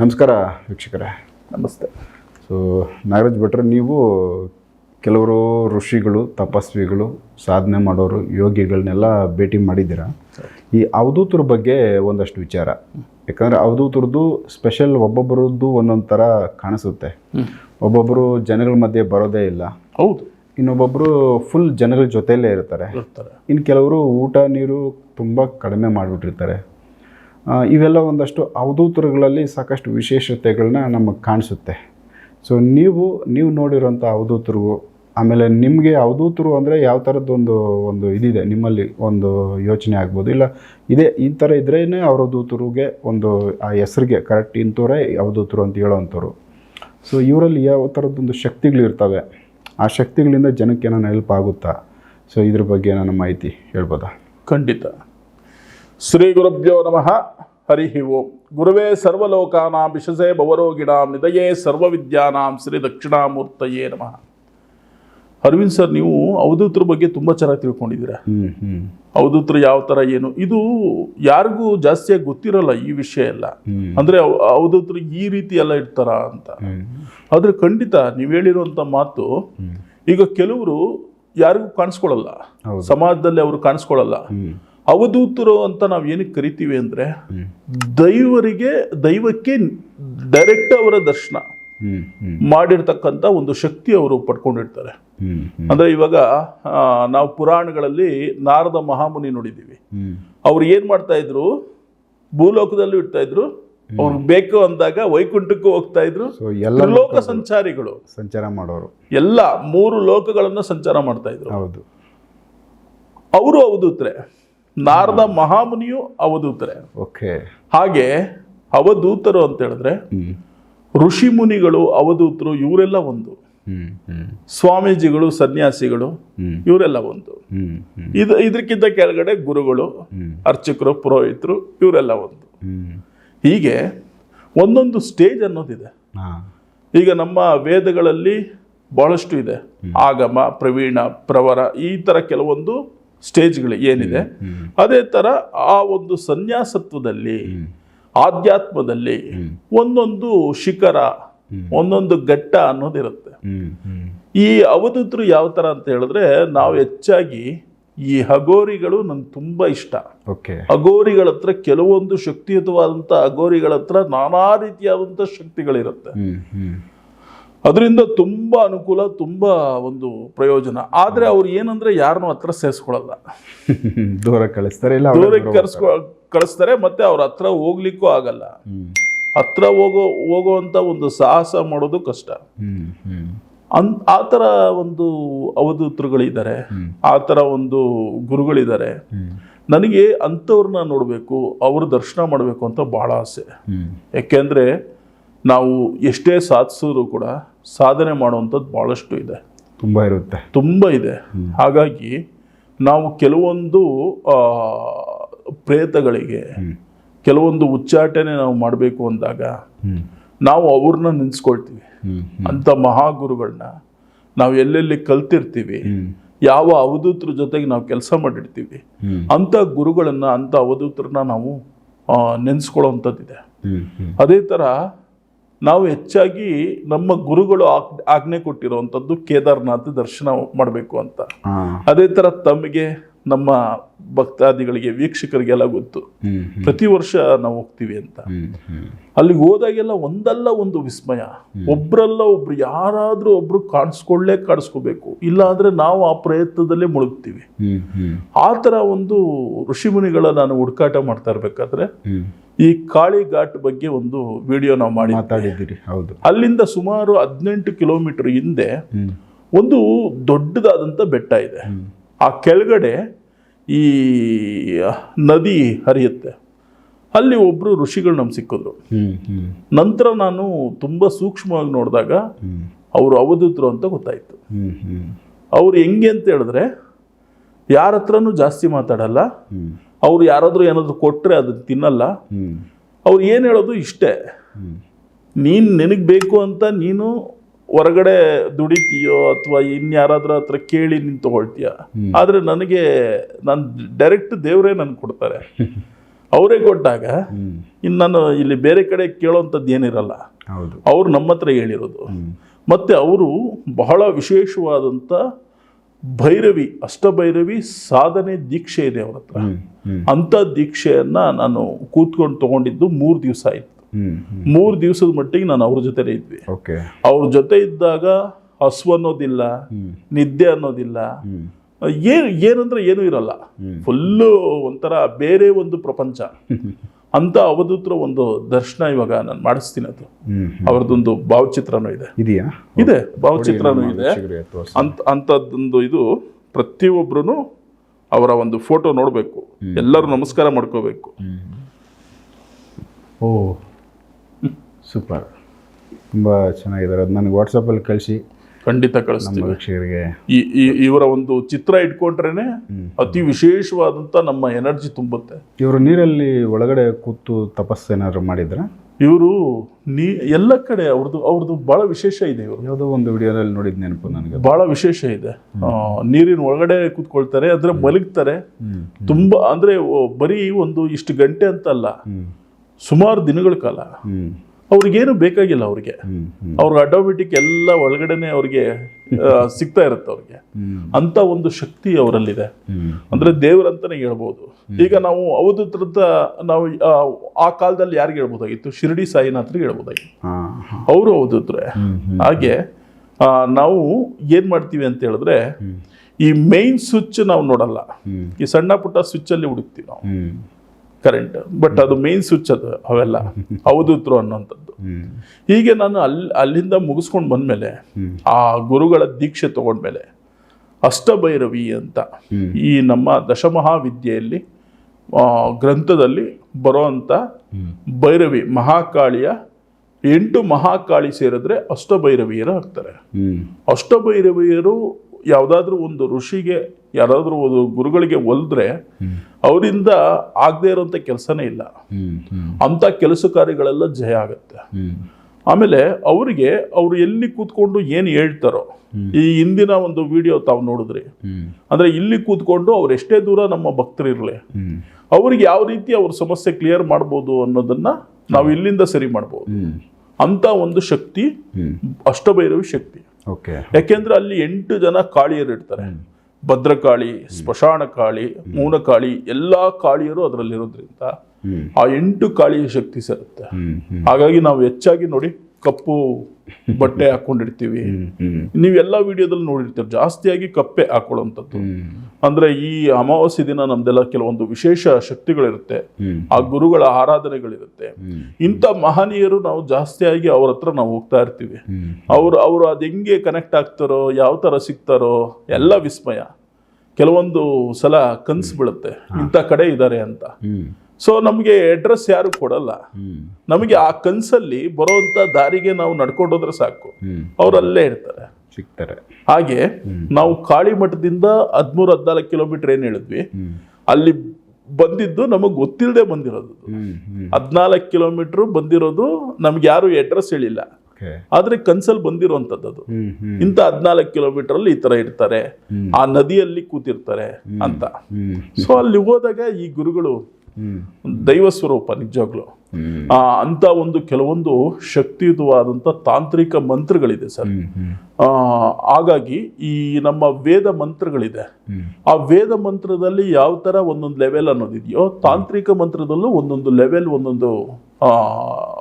ನಮಸ್ಕಾರ ವೀಕ್ಷಕರೇ. ನಮಸ್ತೆ. ಸೊ ನಾಗರಾಜ್ ಭಟ್ರೆ ನೀವು ಕೆಲವರು ಋಷಿಗಳು ತಪಸ್ವಿಗಳು ಸಾಧನೆ ಮಾಡೋರು ಯೋಗಿಗಳನ್ನೆಲ್ಲ ಭೇಟಿ ಮಾಡಿದ್ದೀರಾ? ಈ ಅವಧೂತರ ಬಗ್ಗೆ ಒಂದಷ್ಟು ವಿಚಾರ. ಯಾಕಂದರೆ ಅವಧೂತರದ್ದು ಸ್ಪೆಷಲ್ ಒಬ್ಬೊಬ್ಬರದ್ದು ಒಂದೊಂದು ಥರ ಕಾಣಿಸುತ್ತೆ. ಒಬ್ಬೊಬ್ಬರು ಜನಗಳ ಮಧ್ಯೆ ಬರೋದೇ ಇಲ್ಲ. ಹೌದು. ಇನ್ನೊಬ್ಬೊಬ್ಬರು ಫುಲ್ ಜನಗಳ ಜೊತೆಯಲ್ಲೇ ಇರ್ತಾರೆ. ಇನ್ನು ಕೆಲವರು ಊಟ ನೀರು ತುಂಬ ಕಡಿಮೆ ಮಾಡಿಬಿಟ್ಟಿರ್ತಾರೆ. ಇವೆಲ್ಲ ಒಂದಷ್ಟು ಅವಧೂತರುಗಳಲ್ಲಿ ಸಾಕಷ್ಟು ವಿಶೇಷತೆಗಳನ್ನ ನಮಗೆ ಕಾಣಿಸುತ್ತೆ. ಸೊ ನೀವು ನೀವು ನೋಡಿರೋಂಥ ಅವಧೂತರು ಆಮೇಲೆ ನಿಮಗೆ ಅವಧೂತರು ಅಂದರೆ ಯಾವ ಥರದ್ದೊಂದು ಒಂದು ಇದಿದೆ, ನಿಮ್ಮಲ್ಲಿ ಒಂದು ಯೋಚನೆ ಆಗ್ಬೋದು. ಇಲ್ಲ, ಇದೇ, ಈ ಥರ ಇದ್ರೇ ಅವಧೂತರಿಗೆ ಒಂದು, ಆ ಹೆಸರಿಗೆ ಕರೆಕ್ಟ್ ಇಂಥವರೇ ಅವಧೂತರು ಅಂತ ಹೇಳೋವಂಥವ್ರು. ಸೊ ಇವರಲ್ಲಿ ಯಾವ ಥರದ್ದೊಂದು ಶಕ್ತಿಗಳಿರ್ತವೆ ಆ ಶಕ್ತಿಗಳಿಂದ ಜನಕ್ಕೆ ಏನಾನ ಹೆಲ್ಪ್ ಆಗುತ್ತಾ? ಸೊ ಇದ್ರ ಬಗ್ಗೆ ಏನಾನ ಮಾಹಿತಿ ಹೇಳ್ಬೋದಾ? ಖಂಡಿತ. ಶ್ರೀ ಗುರುಭ್ಯೋ ನಮಃ. ಹರಿ ಓಂ. ಗುರುವೇ ಸರ್ವಲೋಕಾನಾಂ ವಿಶಸೆ ಭವರೋಗಿಣಾಂ ನಿದಯೇ ಸರ್ವವಿದ್ಯಾನಾಂ ಶ್ರೀ ದಕ್ಷಿಣಾಮೂರ್ತಯೇ ನಮಃ. ಅರವಿಂದ್ ಸರ್ ನೀವು ಅವಧೂತರ ಬಗ್ಗೆ ತುಂಬ ಚೆನ್ನಾಗಿ ತಿಳ್ಕೊಂಡಿದ್ದೀರಾ? ಅವಧೂತ್ರ ಯಾವ ಥರ ಏನು? ಇದು ಯಾರಿಗೂ ಜಾಸ್ತಿಯಾಗಿ ಗೊತ್ತಿರಲ್ಲ ಈ ವಿಷಯ ಎಲ್ಲ. ಅಂದ್ರೆ ಅಂದರೆ ಅವ್- ಅವಧೂತರು ಈ ರೀತಿ ಎಲ್ಲ ಇರ್ತಾರ ಅಂತ. ಆದ್ರೆ ಖಂಡಿತ ನೀವು ಹೇಳಿರುವಂಥ ಮಾತು ಈಗ ಕೆಲವರು ಯಾರಿಗೂ ಕಾಣಿಸ್ಕೊಳ್ಳಲ್ಲ ಸಮಾಜದಲ್ಲಿ ಅವರು ಕಾಣಿಸ್ಕೊಳ್ಳಲ್ಲ ಅವಧೂತರು ಅಂತ ನಾವು ಏನಕ್ಕೆ ಕರಿತೀವಿ ಅಂದ್ರೆ ದೈವರಿಗೆ ದೈವಕ್ಕೆ ಡೈರೆಕ್ಟ್ ಅವರ ದರ್ಶನ ಮಾಡಿರ್ತಕ್ಕಂಥ ಒಂದು ಶಕ್ತಿ ಅವರು ಪಡ್ಕೊಂಡಿರ್ತಾರೆ. ಅಂದ್ರೆ ಇವಾಗ ನಾವು ಪುರಾಣಗಳಲ್ಲಿ ನಾರದ ಮಹಾಮುನಿ ನೋಡಿದ್ದೀವಿ. ಅವ್ರು ಏನು ಮಾಡ್ತಾ ಇದ್ರು? ಭೂಲೋಕದಲ್ಲೂ ಇಡ್ತಾ ಇದ್ರು. ಅವ್ರಿಗೆ ಬೇಕು ಅಂದಾಗ ವೈಕುಂಠಕ್ಕೂ ಹೋಗ್ತಾ ಇದ್ರು. ಲೋಕ ಸಂಚಾರಿಗಳು. ಸಂಚಾರ ಮಾಡೋರು. ಎಲ್ಲ ಮೂರು ಲೋಕಗಳನ್ನು ಸಂಚಾರ ಮಾಡ್ತಾ ಇದ್ರು. ಹೌದು. ಅವರು ಅವಧೂತ್ರೆ. ನಾರದ ಮಹಾಮುನಿಯು ಅವಧೂತರೆ. ಓಕೆ ಹಾಗೆ ಅವಧೂತರು ಅಂತ ಹೇಳಿದ್ರೆ ಋಷಿ ಮುನಿಗಳು ಅವಧೂತರು ಇವರೆಲ್ಲ ಒಂದು. ಸ್ವಾಮೀಜಿಗಳು ಸನ್ಯಾಸಿಗಳು ಇವರೆಲ್ಲ ಒಂದು. ಇದು ಇದಕ್ಕಿಂತ ಕೆಳಗಡೆ ಗುರುಗಳು ಅರ್ಚಕರು ಪುರೋಹಿತರು ಇವರೆಲ್ಲ ಒಂದು. ಹೀಗೆ ಒಂದೊಂದು ಸ್ಟೇಜ್ ಅನ್ನೋದಿದೆ. ಈಗ ನಮ್ಮ ವೇದಗಳಲ್ಲಿ ಬಹಳಷ್ಟು ಇದೆ. ಆಗಮ ಪ್ರವೀಣ ಪ್ರವರ ಈ ಥರ ಕೆಲವೊಂದು ಸ್ಟೇಜ್ಗಳು ಏನಿದೆ ಅದೇ ಥರ ಆ ಒಂದು ಸನ್ಯಾಸತ್ವದಲ್ಲಿ ಆಧ್ಯಾತ್ಮದಲ್ಲಿ ಒಂದೊಂದು ಶಿಖರ ಒಂದೊಂದು ಘಟ್ಟ ಅನ್ನೋದಿರುತ್ತೆ. ಈ ಅವಧೂತರು ಯಾವ ಥರ ಅಂತ ಹೇಳಿದ್ರೆ ನಾವು ಹೆಚ್ಚಾಗಿ ಈ ಹಗೋರಿಗಳು ನಂಗೆ ತುಂಬ ಇಷ್ಟ. ಓಕೆ. ಅಗೋರಿಗಳ ಹತ್ರ ಕೆಲವೊಂದು ಶಕ್ತಿಯುತವಾದಂಥ ಅಗೋರಿಗಳ ಹತ್ರ ನಾನಾ ರೀತಿಯಾದಂಥ ಶಕ್ತಿಗಳಿರುತ್ತೆ. ಅದರಿಂದ ತುಂಬ ಅನುಕೂಲ ತುಂಬ ಒಂದು ಪ್ರಯೋಜನ. ಆದರೆ ಅವ್ರು ಏನಂದ್ರೆ ಯಾರನ್ನೂ ಹತ್ರ ಸೇರಿಸ್ಕೊಳ್ಳಲ್ಲ ದೂರ ಕಳಿಸ್ತಾರೆ ಇಲ್ಲ ದೂರಕ್ಕೆ ದೂರ ಕರ್ಸ್ಕೊ ಕಳಿಸ್ತಾರೆ ಮತ್ತೆ ಅವ್ರ ಹತ್ರ ಹೋಗ್ಲಿಕ್ಕೂ ಆಗಲ್ಲ. ಹತ್ರ ಹೋಗೋ ಹೋಗುವಂತ ಒಂದು ಸಾಹಸ ಮಾಡೋದು ಕಷ್ಟ. ಅನ್ ಆ ಥರ ಒಂದು ಅವಧೂತರುಗಳಿದ್ದಾರೆ ಆ ಥರ ಒಂದು ಗುರುಗಳಿದ್ದಾರೆ. ನನಗೆ ಅಂಥವ್ರನ್ನ ನೋಡಬೇಕು ಅವ್ರ ದರ್ಶನ ಮಾಡಬೇಕು ಅಂತ ಭಾಳ ಆಸೆ. ಯಾಕೆಂದರೆ ನಾವು ಎಷ್ಟೇ ಸಾಧಿಸಿದ್ರು ಕೂಡ ಸಾಧನೆ ಮಾಡುವಂಥದ್ದು ಭಾಳಷ್ಟು ಇದೆ. ತುಂಬ ಇರುತ್ತೆ. ತುಂಬ ಇದೆ. ಹಾಗಾಗಿ ನಾವು ಕೆಲವೊಂದು ಆ, ಪ್ರೇತಗಳಿಗೆ ಕೆಲವೊಂದು ಉಚ್ಚಾಟನೆ ನಾವು ಮಾಡಬೇಕು ಅಂದಾಗ ನಾವು ಅವ್ರನ್ನ ನೆನೆಸ್ಕೊಳ್ತೀವಿ ಅಂತ ಅಂಥ ಮಹಾಗುರುಗಳನ್ನ ನಾವು ಎಲ್ಲೆಲ್ಲಿ ಕಲ್ತಿರ್ತೀವಿ ಯಾವ ಅವಧೂತರ ಜೊತೆಗೆ ನಾವು ಕೆಲಸ ಮಾಡಿರ್ತೀವಿ ಅಂಥ ಗುರುಗಳನ್ನು ಅಂಥ ಅವಧೂತರನ್ನ ನಾವು ನೆನೆಸ್ಕೊಳ್ಳೋವಂಥದ್ದಿದೆ. ಹ್ಞೂ ಹ್ಞೂ ಅದೇ ಥರ ನಾವು ಹೆಚ್ಚಾಗಿ ನಮ್ಮ ಗುರುಗಳು ಆಜ್ಞೆ ಕೊಟ್ಟಿರುವಂಥದ್ದು ಕೇದಾರ್ನಾಥ್ ದರ್ಶನ ಮಾಡಬೇಕು ಅಂತ. ಅದೇ ಥರ ತಮಗೆ ನಮ್ಮ ಭಕ್ತಾದಿಗಳಿಗೆ ವೀಕ್ಷಕರಿಗೆಲ್ಲ ಗೊತ್ತು. ಪ್ರತಿ ವರ್ಷ ನಾವು ಹೋಗ್ತೀವಿ ಅಂತ. ಅಲ್ಲಿಗೆ ಹೋದಾಗೆಲ್ಲ ಒಂದಲ್ಲ ಒಂದು ವಿಸ್ಮಯ. ಒಬ್ರಲ್ಲ ಒಬ್ರು ಯಾರಾದ್ರೂ ಒಬ್ರು ಕಾಣಿಸ್ಕೊಳ್ಳೇ ಕಾಣಿಸ್ಕೋಬೇಕು. ಇಲ್ಲಾಂದ್ರೆ ನಾವು ಆ ಪ್ರಯತ್ನದಲ್ಲೇ ಮುಳುಗ್ತೀವಿ. ಆ ಥರ ಒಂದು ಋಷಿಮುನಿಗಳ ನಾನು ಹುಡುಕಾಟ ಮಾಡ್ತಾ ಇರ್ಬೇಕಾದ್ರೆ ಈ ಕಾಳಿ ಘಾಟ್ ಬಗ್ಗೆ ಒಂದು ವಿಡಿಯೋ ನಾವು ಮಾಡಿ ಮಾತಾಡಿದ್ದೀರಿ ಹೌದು. ಅಲ್ಲಿಂದ ಸುಮಾರು ಹದಿನೆಂಟು ಕಿಲೋಮೀಟರ್ ಹಿಂದೆ ಒಂದು ದೊಡ್ಡದಾದಂಥ ಬೆಟ್ಟ ಇದೆ. ಆ ಕೆಳಗಡೆ ಈ ನದಿ ಹರಿಯುತ್ತೆ. ಅಲ್ಲಿ ಒಬ್ಬರು ಋಷಿಗಳು ನಮ್ಗೆ ಸಿಕ್ಕಿದ್ರು. ನಂತರ ನಾನು ತುಂಬ ಸೂಕ್ಷ್ಮವಾಗಿ ನೋಡಿದಾಗ ಅವರು ಅವಧೂತರು ಅಂತ ಗೊತ್ತಾಯಿತು. ಅವ್ರು ಹೆಂಗೆ ಅಂತ ಹೇಳಿದ್ರೆ ಯಾರ ಹತ್ರನೂ ಜಾಸ್ತಿ ಮಾತಾಡಲ್ಲ ಅವ್ರು ಯಾರಾದರೂ ಏನಾದರೂ ಕೊಟ್ಟರೆ ಅದನ್ನ ತಿನ್ನಲ್ಲ. ಅವ್ರು ಏನು ಹೇಳೋದು ಇಷ್ಟೇ. ನೀನು ನಿನಗೆ ಬೇಕು ಅಂತ ನೀನು ಹೊರಗಡೆ ದುಡಿತೀಯೋ ಅಥವಾ ಇನ್ಯಾರಾದ್ರ ಹತ್ರ ಕೇಳಿ ನೀನು ತಗೊಳ್ತೀಯ ಆದರೆ ನನಗೆ ನಾನು ಡೈರೆಕ್ಟ್ ದೇವರೇ ನನಗೆ ಕೊಡ್ತಾರೆ. ಅವರೇ ಕೊಟ್ಟಾಗ ಇನ್ನು ನಾನು ಇಲ್ಲಿ ಬೇರೆ ಕಡೆ ಕೇಳೋವಂಥದ್ದು ಏನಿರಲ್ಲ. ಅವ್ರು ನಮ್ಮ ಹತ್ರ ಹೇಳಿರೋದು. ಮತ್ತು ಅವರು ಬಹಳ ವಿಶೇಷವಾದಂಥ ಭೈರವಿ ಅಷ್ಟಭೈರವಿ ಸಾಧನೆ ದೀಕ್ಷೆ ಇದೆ ಅವ್ರ ಹತ್ರ. ಅಂಥ ದೀಕ್ಷೆಯನ್ನು ನಾನು ಕೂತ್ಕೊಂಡು ತಗೊಂಡಿದ್ದು ಮೂರು ದಿವಸ ಆಯಿತು. ಮೂರು ದಿವಸದ ಮಟ್ಟಿಗೆ ನಾನು ಅವ್ರ ಜೊತೆನೇ ಇದ್ವಿ. ಅವ್ರ ಜೊತೆ ಇದ್ದಾಗ ಹಸು ಅನ್ನೋದಿಲ್ಲ ನಿದ್ದೆ ಅನ್ನೋದಿಲ್ಲ ಏನು ಏನಂದ್ರೆ ಏನೂ ಇರಲ್ಲ. ಫುಲ್ಲು ಒಂಥರ ಬೇರೆ ಒಂದು ಪ್ರಪಂಚ. ಅಂತ ಅವಧೂತರ ಒಂದು ದರ್ಶನ ಇವಾಗ ನಾನು ಮಾಡಿಸ್ತೀನಿ ಅದು. ಅವ್ರದ್ದೊಂದು ಭಾವಚಿತ್ರನೂ ಇದೆ. ಇದೆಯಾ? ಇದೆ ಭಾವಚಿತ್ರನೂ ಇದೆ. ಅಂತ ಅಂಥದ್ದೊಂದು ಇದು ಪ್ರತಿಯೊಬ್ಬರೂ ಅವರ ಒಂದು ಫೋಟೋ ನೋಡಬೇಕು. ಎಲ್ಲರೂ ನಮಸ್ಕಾರ ಮಾಡ್ಕೋಬೇಕು. Oh super. ತುಂಬ ಚೆನ್ನಾಗಿದ್ದಾರೆ. ಅದು ನನಗೆ ವಾಟ್ಸಪ್ಪಲ್ಲಿ ಕಳಿಸಿ. ಖಂಡಿತ ಕಳಿಸ್ತೀವಿ. ವೀಕ್ಷಕರಿಗೆ. ಈ ಇವರ ಒಂದು ಚಿತ್ರ ಇಟ್ಕೊಂಡ್ರೇನೆ ಅತಿ ವಿಶೇಷವಾದಂಥ ನಮ್ಮ ಎನರ್ಜಿ ತುಂಬುತ್ತೆ. ಇವರು ನೀರಲ್ಲಿ ಒಳಗಡೆ ಕೂತು ತಪಸ್ಸು ಏನಾದ್ರು ಮಾಡಿದ್ರ? ಇವರು ನೀ ಎಲ್ಲ ಕಡೆ ಅವ್ರದ್ದು ಅವ್ರದ್ದು ಬಹಳ ವಿಶೇಷ ಇದೆ ಇವರು. ಯಾವುದೋ ಒಂದು ವಿಡಿಯೋದಲ್ಲಿ ನೋಡಿದ ನೆನಪು ನನಗೆ. ಬಹಳ ವಿಶೇಷ ಇದೆ. ನೀರಿನ ಒಳಗಡೆ ಕೂತ್ಕೊಳ್ತಾರೆ ಅಂದ್ರೆ ಮಲಗ್ತಾರೆ. ತುಂಬಾ ಅಂದ್ರೆ ಬರೀ ಒಂದು ಇಷ್ಟು ಗಂಟೆ ಅಂತಲ್ಲ. ಸುಮಾರು ದಿನಗಳ ಕಾಲ. ಅವ್ರಿಗೇನು ಬೇಕಾಗಿಲ್ಲ ಅವ್ರಿಗೆ. ಅವ್ರಿಗೆ ಆಟೋಮೆಟಿಕ್ ಎಲ್ಲ ಒಳಗಡೆನೆ ಅವ್ರಿಗೆ ಸಿಗ್ತಾ ಇರುತ್ತೆ ಅವ್ರಿಗೆ. ಅಂತ ಒಂದು ಶಕ್ತಿ ಅವರಲ್ಲಿದೆ. ಅಂದ್ರೆ ದೇವರಂತಾನೆ ಹೇಳ್ಬೋದು. ಈಗ ನಾವು ಅವಧೂತರದ ನಾವು ಆ, ಕಾಲದಲ್ಲಿ ಯಾರಿಗೆ ಹೇಳ್ಬೋದಾಗಿತ್ತು? ಶಿರಡಿ ಸಾಯಿನಾಥ್ರಿಗೆ ಹೇಳ್ಬೋದಾಗಿತ್ತು. ಅವರು ಅವಧೂತ್ರೆ. ಹಾಗೆ ನಾವು ಏನ್ ಮಾಡ್ತೀವಿ ಅಂತ ಹೇಳಿದ್ರೆ ಈ ಮೇನ್ ಸ್ವಿಚ್ ನಾವು ನೋಡಲ್ಲ. ಈ ಸಣ್ಣ ಪುಟ್ಟ ಸ್ವಿಚ್ ಅಲ್ಲಿ ಹುಡುಕ್ತೀವಿ ನಾವು. ಕರೆಂಟ್ ಬಟ್ ಅದು ಮೇನ್ ಸ್ವಿಚ್ ಅದು ಅವೆಲ್ಲ. ಅವಧೂತರು ಅನ್ನೋಂಥದ್ದು ಹೀಗೆ ನಾನು ಅಲ್ಲಿ ಅಲ್ಲಿಂದ ಮುಗಿಸ್ಕೊಂಡು ಬಂದಮೇಲೆ ಆ ಗುರುಗಳ ದೀಕ್ಷೆ ತಗೊಂಡ್ಮೇಲೆ ಅಷ್ಟಭೈರವಿ ಅಂತ ಈ ನಮ್ಮ ದಶಮಹಾವಿದ್ಯೆಯಲ್ಲಿ ಗ್ರಂಥದಲ್ಲಿ ಬರೋವಂಥ. ಭೈರವಿ ಮಹಾಕಾಳಿಯ ಎಂಟು ಮಹಾಕಾಳಿ ಸೇರಿದ್ರೆ ಅಷ್ಟಭೈರವಿಯರು ಆಗ್ತಾರೆ. ಅಷ್ಟಭೈರವಿಯರು ಯಾವುದಾದ್ರೂ ಒಂದು ಋಷಿಗೆ ಯಾರಾದರೂ ಒಂದು ಗುರುಗಳಿಗೆ ಒಲಿದ್ರೆ ಅವರಿಂದ ಆಗದೆ ಇರೋಂಥ ಕೆಲಸನೇ ಇಲ್ಲ. ಅಂಥ ಕೆಲಸ ಕಾರ್ಯಗಳೆಲ್ಲ ಜಯ ಆಗುತ್ತೆ. ಆಮೇಲೆ ಅವರಿಗೆ ಅವರು ಎಲ್ಲಿ ಕೂತ್ಕೊಂಡು ಏನು ಹೇಳ್ತಾರೋ ಈ ಹಿಂದಿನ ಒಂದು ವಿಡಿಯೋ ತಾವು ನೋಡಿದ್ರಿ. ಅಂದರೆ ಇಲ್ಲಿ ಕೂತ್ಕೊಂಡು ಅವ್ರು ಎಷ್ಟೇ ದೂರ ನಮ್ಮ ಭಕ್ತರಿರಲಿ ಅವ್ರಿಗೆ ಯಾವ ರೀತಿ ಅವ್ರ ಸಮಸ್ಯೆ ಕ್ಲಿಯರ್ ಮಾಡ್ಬೋದು ಅನ್ನೋದನ್ನ ನಾವು ಇಲ್ಲಿಂದ ಸರಿ ಮಾಡ್ಬೋದು. ಅಂಥ ಒಂದು ಶಕ್ತಿ ಅಷ್ಟಭೈರವಿ ಶಕ್ತಿ. ಯಾಕೆಂದ್ರೆ ಅಲ್ಲಿ ಎಂಟು ಜನ ಕಾಳಿಯರು ಇರ್ತಾರೆ. ಭದ್ರಕಾಳಿ ಸ್ಮಶಾನ ಕಾಳಿ ಮೂನಕಾಳಿ ಎಲ್ಲಾ ಕಾಳಿಯರು ಅದರಲ್ಲಿರೋದ್ರಿಂದ ಆ ಎಂಟು ಕಾಳಿಯ ಶಕ್ತಿ ಸೇರುತ್ತೆ. ಹಾಗಾಗಿ ನಾವು ಹೆಚ್ಚಾಗಿ ನೋಡಿ ಕಪ್ಪು ಬಟ್ಟೆ ಹಾಕೊಂಡಿರ್ತೀವಿ. ನೀವೆಲ್ಲ ವಿಡಿಯೋದಲ್ಲಿ ನೋಡಿರ್ತೀರಿ. ಜಾಸ್ತಿಯಾಗಿ ಕಪ್ಪೆ ಹಾಕೊಳ್ಳುವಂಥದ್ದು. ಅಂದ್ರೆ ಈ ಅಮಾವಾಸ್ಯೆ ದಿನ ನಮ್ದೆಲ್ಲ ಕೆಲವೊಂದು ವಿಶೇಷ ಶಕ್ತಿಗಳಿರುತ್ತೆ. ಆ ಗುರುಗಳ ಆರಾಧನೆಗಳಿರುತ್ತೆ. ಇಂಥ ಮಹನೀಯರು ನಾವು ಜಾಸ್ತಿಯಾಗಿ ಅವ್ರ ಹತ್ರ ನಾವು ಹೋಗ್ತಾ ಇರ್ತೀವಿ. ಅವರು ಅವ್ರು ಅದು ಹೆಂಗೆ ಕನೆಕ್ಟ್ ಆಗ್ತಾರೋ ಯಾವ ಥರ ಸಿಗ್ತಾರೋ ಎಲ್ಲ ವಿಸ್ಮಯ. ಕೆಲವೊಂದು ಸಲ ಕನ್ಸು ಬೀಳುತ್ತೆ. ಇಂಥ ಕಡೆ ಇದ್ದಾರೆ ಅಂತ. ಸೊ ನಮಗೆ ಅಡ್ರೆಸ್ ಯಾರು ಕೊಡಲ್ಲ. ನಮಗೆ ಆ ಕನ್ಸಲ್ಲಿ ಬರೋವಂಥ ದಾರಿಗೆ ನಾವು ನಡ್ಕೊಂಡೋದ್ರೆ ಸಾಕು. ಅವರಲ್ಲೇ ಅವ್ರು ಅಲ್ಲೇ ಇರ್ತಾರೆ. ಸಿಗ್ತಾರೆ. ಹಾಗೆ ನಾವು ಕಾಳಿ ಮಠದಿಂದ ಹದಿಮೂರು ಹದಿನಾಲ್ಕು ಕಿಲೋಮೀಟರ್ ಏನು ಹೇಳಿದ್ವಿ? ಅಲ್ಲಿ ಬಂದಿದ್ದು ನಮಗೆ ಗೊತ್ತಿಲ್ಲದೆ ಬಂದಿರೋದು. ಹದಿನಾಲ್ಕು ಕಿಲೋಮೀಟರ್ ಬಂದಿರೋದು ನಮ್ಗೆ ಯಾರು ಅಡ್ರೆಸ್ ಹೇಳಿಲ್ಲ. ಆದ್ರೆ ಕನ್ಸಲ್ ಬಂದಿರುವಂತದ್ದು ಅದು. ಇಂಥ ಹದಿನಾಲ್ಕು ಕಿಲೋಮೀಟರ್ ಅಲ್ಲಿ ಈ ತರ ಇರ್ತಾರೆ. ಆ ನದಿಯಲ್ಲಿ ಕೂತಿರ್ತಾರೆ ಅಂತ. ಸೊ ಅಲ್ಲಿ ಹೋದಾಗ ಈ ಗುರುಗಳು ದೈವ ಸ್ವರೂಪ ನಿಜವಾಗ್ಲು. ಅಂತ ಒಂದು ಕೆಲವೊಂದು ಶಕ್ತಿಯುತವಾದಂಥ ತಾಂತ್ರಿಕ ಮಂತ್ರಗಳಿದೆ ಸರ್. ಆ, ಹಾಗಾಗಿ ಈ ನಮ್ಮ ವೇದ ಮಂತ್ರಗಳಿದೆ. ಆ ವೇದ ಮಂತ್ರದಲ್ಲಿ ಯಾವ ಥರ ಒಂದೊಂದು ಲೆವೆಲ್ ಅನ್ನೋದಿದೆಯೋ ತಾಂತ್ರಿಕ ಮಂತ್ರದಲ್ಲೂ ಒಂದೊಂದು ಲೆವೆಲ್ ಒಂದೊಂದು ಆ,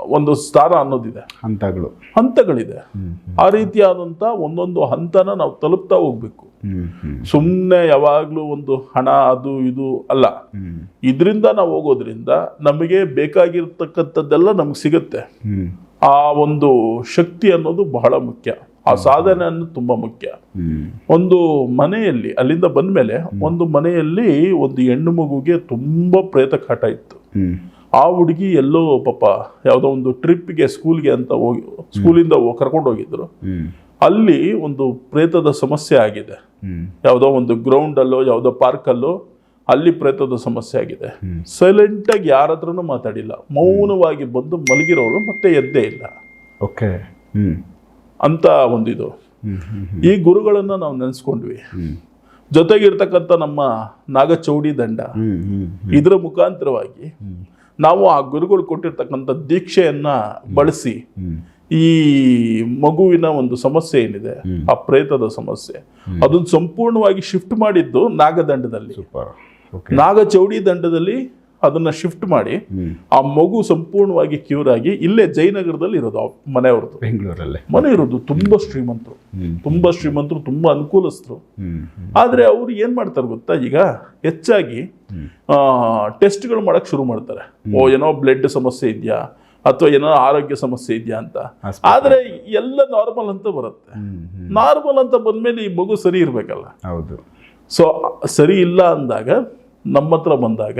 ಒಂದು ಸ್ಥಾನ ಅನ್ನೋದಿದೆ. ಹಂತಗಳು. ಹಂತಗಳಿದೆ. ಆ ರೀತಿಯಾದಂಥ ಒಂದೊಂದು ಹಂತನ ನಾವು ತಲುಪ್ತಾ ಹೋಗ್ಬೇಕು. ಸುಮ್ಮನೆ ಯಾವಾಗಲೂ ಒಂದು ಹಣ ಅದು ಇದು ಅಲ್ಲ. ಇದರಿಂದ ನಾವು ಹೋಗೋದ್ರಿಂದ ನಮಗೆ ಬೇಕಾಗಿರ್ತಕ್ಕಂಥದ್ದೆಲ್ಲ ನಮ್ಗೆ ಸಿಗುತ್ತೆ. ಆ ಒಂದು ಶಕ್ತಿ ಅನ್ನೋದು ಬಹಳ ಮುಖ್ಯ. ಆ ಸಾಧನೆ ಅನ್ನೋದು ತುಂಬ ಮುಖ್ಯ. ಒಂದು ಮನೆಯಲ್ಲಿ ಅಲ್ಲಿಂದ ಬಂದ್ಮೇಲೆ ಒಂದು ಮನೆಯಲ್ಲಿ ಒಂದು ಹೆಣ್ಣು ಮಗುಗೆ ತುಂಬ ಪ್ರೇತ ಕಾಟ ಇತ್ತು. ಆ ಹುಡುಗಿ ಎಲ್ಲೋ ಪಾಪ ಯಾವುದೋ ಒಂದು ಟ್ರಿಪ್ಗೆ ಸ್ಕೂಲ್ಗೆ ಅಂತ ಹೋಗಿ ಸ್ಕೂಲಿಂದ ಕರ್ಕೊಂಡು ಹೋಗಿದ್ರು ಅಲ್ಲಿ ಒಂದು ಪ್ರೇತದ ಸಮಸ್ಯೆ ಆಗಿದೆ. ಯಾವುದೋ ಒಂದು ಗ್ರೌಂಡಲ್ಲೋ ಯಾವುದೋ ಪಾರ್ಕಲ್ಲೋ ಅಲ್ಲಿ ಪ್ರೇತದ ಸಮಸ್ಯೆ ಆಗಿದೆ. ಸೈಲೆಂಟಾಗಿ ಯಾರ ಹತ್ರನೂ ಮಾತಾಡಿಲ್ಲ. ಮೌನವಾಗಿ ಬಂದು ಮಲಗಿರೋರು ಮತ್ತೆ ಎದ್ದೇ ಇಲ್ಲ. ಓಕೆ. ಅಂತ ಒಂದಿದು. ಈ ಗುರುಗಳನ್ನ ನಾವು ನೆನೆಸ್ಕೊಂಡ್ವಿ. ಜೊತೆಗಿರ್ತಕ್ಕಂಥ ನಮ್ಮ ನಾಗಚೌಡಿ ದಂಡ. ಇದರ ಮುಖಾಂತರವಾಗಿ ನಾವು ಆ ಗುರುಗಳು ಕೊಟ್ಟಿರ್ತಕ್ಕಂಥ ದೀಕ್ಷೆಯನ್ನ ಬಳಸಿ ಈ ಮಗುವಿನ ಒಂದು ಸಮಸ್ಯೆ ಏನಿದೆ? ಆ ಪ್ರೇತದ ಸಮಸ್ಯೆ. ಅದನ್ನು ಸಂಪೂರ್ಣವಾಗಿ ಶಿಫ್ಟ್ ಮಾಡಿದ್ದು ನಾಗದಂಡದಲ್ಲಿ. ನಾಗ ಚೌಡಿ ನಾಗಚೌಡಿ ದಂಡದಲ್ಲಿ ಅದನ್ನ ಶಿಫ್ಟ್ ಮಾಡಿ ಆ ಮಗು ಸಂಪೂರ್ಣವಾಗಿ ಕ್ಯೂರ್ ಆಗಿ ಇಲ್ಲೇ ಜಯನಗರದಲ್ಲಿ ಇರೋದು ಮನೆಯವ್ರದ್ದು. ಬೆಂಗಳೂರಲ್ಲಿ. ಮನೆ ಇರೋದು ತುಂಬಾ ಶ್ರೀಮಂತರು. ತುಂಬಾ ಶ್ರೀಮಂತರು ತುಂಬಾ ಅನುಕೂಲಸ್ಥರು. ಆದ್ರೆ ಅವ್ರು ಏನ್ ಮಾಡ್ತಾರೆ ಗೊತ್ತಾ ಈಗ? ಹೆಚ್ಚಾಗಿ ಟೆಸ್ಟ್ಗಳು ಮಾಡಕ್ ಶುರು ಮಾಡ್ತಾರೆ. ಓ ಏನೋ ಬ್ಲಡ್ ಸಮಸ್ಯೆ ಇದೆಯಾ? ಅಥವಾ ಏನೋ ಆರೋಗ್ಯ ಸಮಸ್ಯೆ ಇದೆಯಾ ಅಂತ. ಆದರೆ ಎಲ್ಲ ನಾರ್ಮಲ್ ಅಂತ ಬರುತ್ತೆ. ನಾರ್ಮಲ್ ಅಂತ ಬಂದಮೇಲೆ ಈ ಮಗು ಸರಿ ಇರಬೇಕಲ್ಲ. ಹೌದು. ಸೊ ಸರಿ ಇಲ್ಲ ಅಂದಾಗ ನಮ್ಮ ಹತ್ರ ಬಂದಾಗ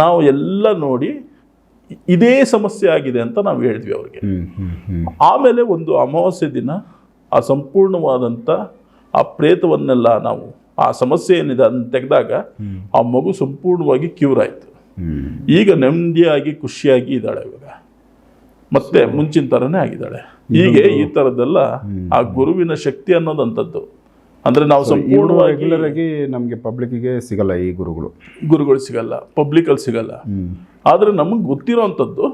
ನಾವು ಎಲ್ಲ ನೋಡಿ ಇದೇ ಸಮಸ್ಯೆ ಆಗಿದೆ ಅಂತ ನಾವು ಹೇಳಿದ್ವಿ ಅವ್ರಿಗೆ. ಆಮೇಲೆ ಒಂದು ಅಮಾವಾಸ್ಯೆ ದಿನ ಆ ಸಂಪೂರ್ಣವಾದಂಥ ಆ ಪ್ರೇತವನ್ನೆಲ್ಲ ನಾವು ಆ ಸಮಸ್ಯೆ ಏನಿದೆ ಅದನ್ನ ತೆಗೆದಾಗ ಆ ಮಗು ಸಂಪೂರ್ಣವಾಗಿ ಕ್ಯೂರ್ ಆಯಿತು. ಈಗ ನೆಮ್ಮದಿಯಾಗಿ ಖುಷಿಯಾಗಿ ಇದ್ದಾಳೆ ಇವಾಗ. ಮತ್ತೆ ಮುಂಚಿನ ಥರನೇ ಆಗಿದ್ದಾಳೆ. ಹೀಗೆ ಈ ಥರದ್ದೆಲ್ಲ ಆ ಗುರುವಿನ ಶಕ್ತಿ ಅನ್ನೋದಂಥದ್ದು. ಅಂದ್ರೆ ನಾವು ಸಂಪೂರ್ಣವಾಗಿ ರೆಗ್ಯುಲರ್ ಆಗಿ ನಮಗೆ ಪಬ್ಲಿಕ್ಗೆ ಸಿಗಲ್ಲ ಈ ಗುರುಗಳು. ಗುರುಗಳು ಸಿಗಲ್ಲ ಪಬ್ಲಿಕಲ್ಲಿ ಸಿಗಲ್ಲ. ಆದ್ರೆ ನಮಗೆ ಗೊತ್ತಿರೋವಂಥದ್ದು.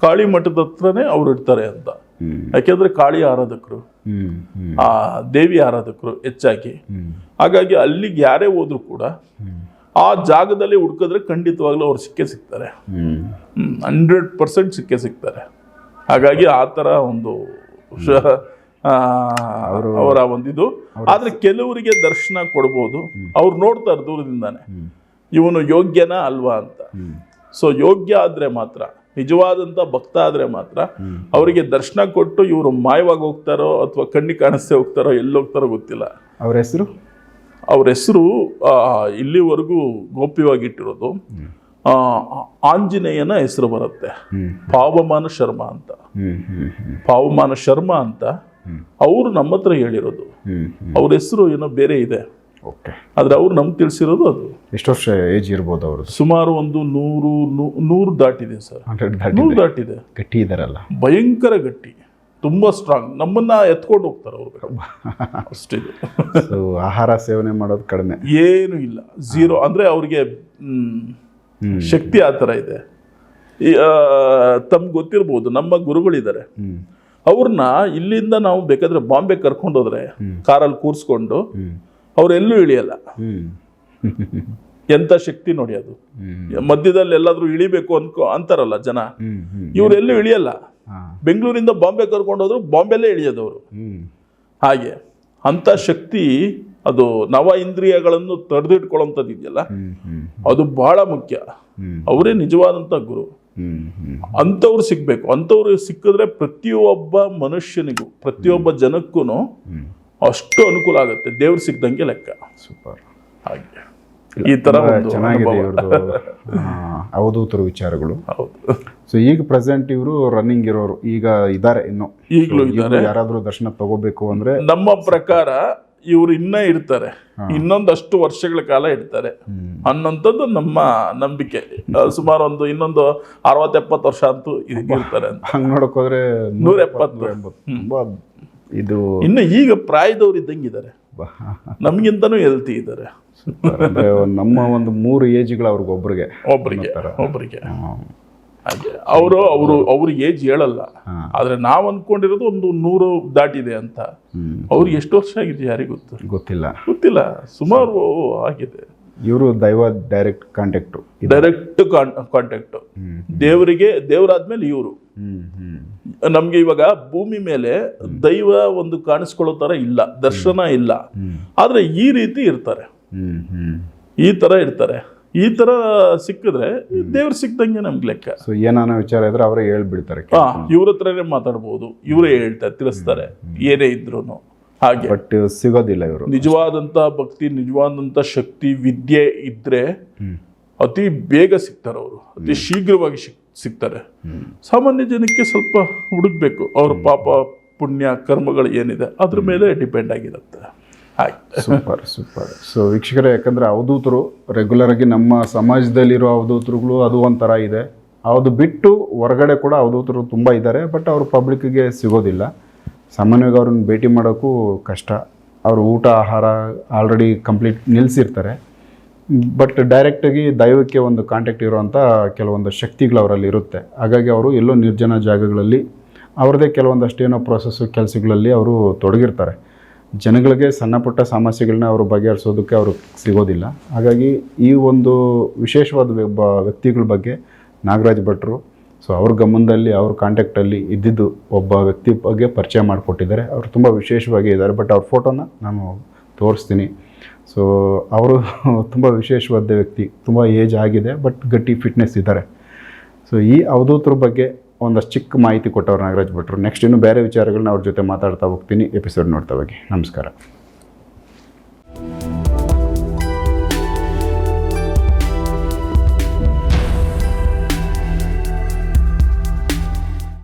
ಕಾಳಿ ಮಠದ ಹತ್ರನೇ ಅವ್ರು ಇರ್ತಾರೆ ಅಂತ. ಯಾಕೆಂದ್ರೆ ಕಾಳಿ ಆರಾಧಕರು ಆ ದೇವಿ ಆರಾಧಕರು ಹೆಚ್ಚಾಗಿ. ಹಾಗಾಗಿ ಅಲ್ಲಿಗೆ ಯಾರೇ ಹೋದ್ರು ಕೂಡ ಆ ಜಾಗದಲ್ಲಿ ಹುಡುಕಿದ್ರೆ ಖಂಡಿತವಾಗ್ಲೂ ಅವ್ರು ಸಿಕ್ಕೇ ಸಿಗ್ತಾರೆ. ಹಂಡ್ರೆಡ್ ಪರ್ಸೆಂಟ್ ಸಿಕ್ಕೇ ಸಿಗ್ತಾರೆ. ಹಾಗಾಗಿ ಆ ಥರ ಒಂದು ಅವರ ಒಂದಿದು. ಆದ್ರೆ ಕೆಲವರಿಗೆ ದರ್ಶನ ಕೊಡ್ಬೋದು. ಅವ್ರು ನೋಡ್ತಾರೆ ದೂರದಿಂದಾನೆ. ಇವನು ಯೋಗ್ಯನಾ ಅಲ್ವಾ ಅಂತ. ಸೊ ಯೋಗ್ಯ ಆದ್ರೆ ಮಾತ್ರ ನಿಜವಾದಂತ ಭಕ್ತ ಆದ್ರೆ ಮಾತ್ರ ಅವರಿಗೆ ದರ್ಶನ ಕೊಟ್ಟು ಇವರು ಮಾಯವಾಗಿ ಹೋಗ್ತಾರೋ ಅಥವಾ ಕಣ್ಣಿಗೆ ಕಾಣಿಸ್ತೇ ಹೋಗ್ತಾರೋ ಎಲ್ಲಿ ಹೋಗ್ತಾರೋ ಗೊತ್ತಿಲ್ಲ. ಅವ್ರ ಹೆಸರು? ಅವ್ರ ಹೆಸರು ಇಲ್ಲಿವರೆಗೂ ಗೋಪ್ಯವಾಗಿಟ್ಟಿರೋದು ಆಂಜನೇಯನ ಹೆಸರು ಬರುತ್ತೆ. ಪಾವಮಾನ ಶರ್ಮಾ ಅಂತ. ಪಾವಮಾನ ಶರ್ಮಾ ಅಂತ ಅವರು ನಮ್ಮ ಹತ್ರ ಹೇಳಿರೋದು. ಅವ್ರ ಹೆಸರು ಏನೋ ಬೇರೆ ಇದೆ. ಓಕೆ. ಆದ್ರೆ ಅವ್ರು ನಮ್ಗೆ ತಿಳಿಸಿರೋದು ಅದು. ಎಷ್ಟು ವರ್ಷ ಏಜ್ ಇರ್ಬೋದು ಅವರು ಸುಮಾರು ಒಂದು ನೂರು ನೂರು ದಾಟಿದೆ ಸರ್. ನೂರು ದಾಟಿದೆ. ಗಟ್ಟಿ ಇದಾರಲ್ಲ. ಭಯಂಕರ ಗಟ್ಟಿ. ತುಂಬಾ ಸ್ಟ್ರಾಂಗ್ ನಮ್ಮನ್ನ ಎತ್ಕೊಂಡು ಹೋಗ್ತಾರೆ ಅವರು. ಅಷ್ಟಿದೆ ಸೊ ಆಹಾರ ಸೇವನೆ ಮಾಡೋದು ಕಡಿಮೆ. ಏನು ಇಲ್ಲ. ಝೀರೋ ಅಂದ್ರೆ ಅವ್ರಿಗೆ. ಶಕ್ತಿ ಆ ಥರ ಇದೆ. ತಮ್ಗೆ ಗೊತ್ತಿರ್ಬೋದು ನಮ್ಮ ಗುರುಗಳಿದ್ದಾರೆ. ಅವ್ರನ್ನ ಇಲ್ಲಿಂದ ನಾವು ಬೇಕಾದ್ರೆ ಬಾಂಬೆ ಕರ್ಕೊಂಡು ಹೋದ್ರೆ ಕಾರಲ್ಲಿ ಕೂರಿಸ್ಕೊಂಡು ಅವರೆಲ್ಲೂ ಇಳಿಯಲ್ಲ. ಎಂಥ ಎಂತ ಶಕ್ತಿ ನೋಡಿ ಅದು. ಮಧ್ಯದಲ್ಲಿ ಎಲ್ಲಾದ್ರೂ ಇಳಿಬೇಕು ಅನ್ಕೋ ಅಂತಾರಲ್ಲ ಜನ. ಇವರೆಲ್ಲೂ ಇಳಿಯಲ್ಲ. ಬೆಂಗಳೂರಿಂದ ಬಾಂಬೆ ಕರ್ಕೊಂಡು ಹೋದ್ರು ಬಾಂಬೆಲ್ಲೇ ಇಳಿಯೋದವರು ಹಾಗೆ ಅಂತ ಶಕ್ತಿ ಅದು ನವ ಇಂದ್ರಿಯಗಳನ್ನು ತಡೆದಿಟ್ಕೊಳ್ಳೋಂಥದ್ದು ಇದೆಯಲ್ಲ ಅದು ಬಹಳ ಮುಖ್ಯ. ಅವರೇ ನಿಜವಾದಂಥ ಗುರು. ಅಂಥವ್ರು ಸಿಗ್ಬೇಕು. ಅಂಥವ್ರು ಸಿಕ್ಕಿದ್ರೆ ಪ್ರತಿಯೊಬ್ಬ ಮನುಷ್ಯನಿಗೂ ಪ್ರತಿಯೊಬ್ಬ ಜನಕ್ಕೂ ಅಷ್ಟು ಅನುಕೂಲ ಆಗುತ್ತೆ. ದೇವ್ರು ಸಿಗ್ದಂಗೆ ಲೆಕ್ಕ. ಸೂಪರ್. ಹಾಗೆ. ಈ ತರ ಚೆನ್ನಾಗಿದೆ ಅನುಭವ. ಇವ್ರದ್ದು ಅವಧೂತರ ವಿಚಾರಗಳು. ಹೌದು. ಸೊ ಈಗ ಪ್ರೆಸೆಂಟ್ ಇವರು ರನ್ನಿಂಗ್ ಇರೋರು ಈಗ ಇದ್ದಾರೆ ಇನ್ನು. ಈಗಲೂ ಇದ್ದಾರೆ. ಯಾರಾದ್ರೂ ದರ್ಶನ ತಗೋಬೇಕು ಅಂದ್ರೆ ನಮ್ಮ ಪ್ರಕಾರ ಇವ್ರು ಇನ್ನ ಇರ್ತಾರೆ. ಇನ್ನೊಂದಷ್ಟು ವರ್ಷಗಳ ಕಾಲ ಇರ್ತಾರೆ. ಅನ್ನೋಂಥದ್ದು ನಮ್ಮ ನಂಬಿಕೆ. ಸುಮಾರು ಒಂದು ಇನ್ನೊಂದು ಅರವತ್ತು ಎಪ್ಪತ್ತು ವರ್ಷ ಅಂತೂ ಇದು ಇರ್ತಾರೆ ಅಂತ. ಹಂಗೆ ನೋಡಕ್ ಹೋದ್ರೆ ನೂರ ಎಪ್ಪತ್ತು. ಇದು ಇನ್ನು ಈಗ ಪ್ರಾಯದವ್ರು ಇದ್ದಂಗೆ ಇದ್ದಾರೆ. ಬ- ನಮ್ಗಿಂತನೂ ಹೆಲ್ತಿ ಇದ್ದಾರೆ. ನಮ್ಮ ಒಂದು ಮೂರು ಏಜ್ಗಳು ಅವ್ರಿಗೆ ಒಬ್ಬರಿಗೆ ಒಬ್ಬರಿಗೆ ಹಾಗೆ ಅವರು ಅವರು ಅವ್ರ ಏಜ್ ಹೇಳಲ್ಲ. ಆದರೆ ನಾವ್ ಅನ್ಕೊಂಡಿರೋದು ಒಂದು ನೂರು ದಾಟಿದೆ ಅಂತ. ಅವ್ರಿಗೆ ಎಷ್ಟು ವರ್ಷ ಆಗಿದೆ ಯಾರಿಗೂ ಗೊತ್ತು? ಗೊತ್ತಿಲ್ಲ. ಗೊತ್ತಿಲ್ಲ. ಸುಮಾರು ಆಗಿದೆ. ಇವರು ದೈವ ಡೈರೆಕ್ಟ್ ಕಾಂಟ್ಯಾಕ್ಟ್ ಡೈರೆಕ್ಟ್ ಕಾಂಟ್ಯಾಕ್ಟ್ ದೇವರಿಗೆ ದೇವರಾದ್ಮೇಲೆ ಇವರು. ನಮಗೆ ಇವಾಗ ಭೂಮಿ ಮೇಲೆ ದೈವ ಒಂದು ಕಾಣಿಸ್ಕೊಳ್ಳೋ ತರ ಇಲ್ಲ. ದರ್ಶನ ಇಲ್ಲ. ಆದ್ರೆ ಈ ರೀತಿ ಇರ್ತಾರೆ. ಈ ತರ ಇರ್ತಾರೆ. ಈ ತರ ಸಿಕ್ಕಿದ್ರೆ ದೇವ್ರು ಸಿಕ್ಕದಂಗೆ ನಮ್ಗೆ ಲೆಕ್ಕ. ಸೊ ಏನಾನ ವಿಚಾರ ಇದ್ರೆ ಅವರೇ ಹೇಳ್ಬಿಡ್ತಾರೆ ಹಾ ಇವ್ರ ಹತ್ರನೇ ಮಾತಾಡ್ಬೋದು ಇವರೇ ಹೇಳ್ತಾರೆ ತಿಳಿಸ್ತಾರೆ ಏನೇ ಇದ್ರು ಹಾಗೆ. ಬಟ್ ಸಿಗೋದಿಲ್ಲ ಇವರು. ನಿಜವಾದಂತ ಭಕ್ತಿ ನಿಜವಾದಂತ ಶಕ್ತಿ ವಿದ್ಯೆ ಇದ್ರೆ ಅತಿ ಬೇಗ ಸಿಗ್ತಾರೆ ಅವರು. ಅತಿ ಶೀಘ್ರವಾಗಿ ಸಿಕ್ ಸಿಗ್ತಾರೆ. ಸಾಮಾನ್ಯ ಜನಕ್ಕೆ ಸ್ವಲ್ಪ ಹುಡುಕ್ಬೇಕು. ಅವ್ರ ಪಾಪ ಪುಣ್ಯ ಕರ್ಮಗಳು ಏನಿದೆ ಅದ್ರ ಮೇಲೆ ಡಿಪೆಂಡ್ ಆಗಿರುತ್ತೆ. Super super. ಸೊ ವೀಕ್ಷಕರೇ, ಯಾಕಂದರೆ ಅವಧೂತರು ರೆಗ್ಯುಲರ್ ಆಗಿ ನಮ್ಮ ಸಮಾಜದಲ್ಲಿರೋ ಅವಧೂತರುಗಳು ಅದು ಒಂಥರ ಇದೆ. ಅದು ಬಿಟ್ಟು ಹೊರಗಡೆ ಕೂಡ ಅವಧೂತರು ತುಂಬ ಇದ್ದಾರೆ ಬಟ್ ಅವರು ಪಬ್ಲಿಕ್ಗೆ ಸಿಗೋದಿಲ್ಲ. ಸಾಮಾನ್ಯವಾಗಿ ಅವ್ರನ್ನ ಭೇಟಿ ಮಾಡೋಕ್ಕೂ ಕಷ್ಟ. ಅವರು ಊಟ, ಆಹಾರ ಆಲ್ರೆಡಿ ಕಂಪ್ಲೀಟ್ ನಿಲ್ಲಿಸಿರ್ತಾರೆ ಬಟ್ ಡೈರೆಕ್ಟಾಗಿ ದೈವಕ್ಕೆ ಒಂದು ಕಾಂಟ್ಯಾಕ್ಟ್ ಇರುವಂಥ ಕೆಲವೊಂದು ಶಕ್ತಿಗಳು ಅವರಲ್ಲಿ ಇರುತ್ತೆ. ಹಾಗಾಗಿ ಅವರು ಎಲ್ಲೋ ನಿರ್ಜನ ಜಾಗಗಳಲ್ಲಿ ಅವ್ರದ್ದೇ ಕೆಲವೊಂದಷ್ಟೇನೋ ಪ್ರೊಸೆಸ್ಸು ಕೆಲಸಗಳಲ್ಲಿ ಅವರು ತೊಡಗಿರ್ತಾರೆ. ಜನಗಳಿಗೆ ಸಣ್ಣ ಪುಟ್ಟ ಸಮಸ್ಯೆಗಳನ್ನ ಅವರು ಬಗೆಹರಿಸೋದಕ್ಕೆ ಅವರು ಸಿಗೋದಿಲ್ಲ. ಹಾಗಾಗಿ ಈ ಒಂದು ವಿಶೇಷವಾದ ವ್ಯಕ್ತಿಗಳ ಬಗ್ಗೆ ನಾಗರಾಜ್ ಭಟ್ರು, ಸೊ ಅವ್ರ ಗಮನದಲ್ಲಿ, ಅವ್ರ ಕಾಂಟ್ಯಾಕ್ಟಲ್ಲಿ ಇದ್ದಿದ್ದು ಒಬ್ಬ ವ್ಯಕ್ತಿ ಬಗ್ಗೆ ಪರಿಚಯ ಮಾಡಿಕೊಟ್ಟಿದ್ದಾರೆ. ಅವರು ತುಂಬ ವಿಶೇಷವಾಗಿ ಇದ್ದಾರೆ, ಬಟ್ ಅವ್ರ ಫೋಟೋನ ನಾನು ತೋರಿಸ್ತೀನಿ. ಸೊ ಅವರು ತುಂಬ ವಿಶೇಷವಾದ ವ್ಯಕ್ತಿ, ತುಂಬ ಏಜ್ ಆಗಿದೆ, ಬಟ್ ಗಟ್ಟಿ ಫಿಟ್ನೆಸ್ ಇದ್ದಾರೆ. ಸೊ ಈ ಅವಧೂತರ ಬಗ್ಗೆ ಒಂದಷ್ಟು ಚಿಕ್ಕ ಮಾಹಿತಿ ಕೊಟ್ಟವ್ರು ನಾಗರಾಜ್ ಭಟ್ರು. ನೆಕ್ಸ್ಟ್ ಇನ್ನೂ ಬೇರೆ ವಿಚಾರಗಳನ್ನ ಅವ್ರ ಜೊತೆ ಮಾತಾಡ್ತಾ ಹೋಗ್ತೀನಿ. ಎಪಿಸೋಡ್ ನೋಡ್ತಾ ಹೋಗಿ. ನಮಸ್ಕಾರ.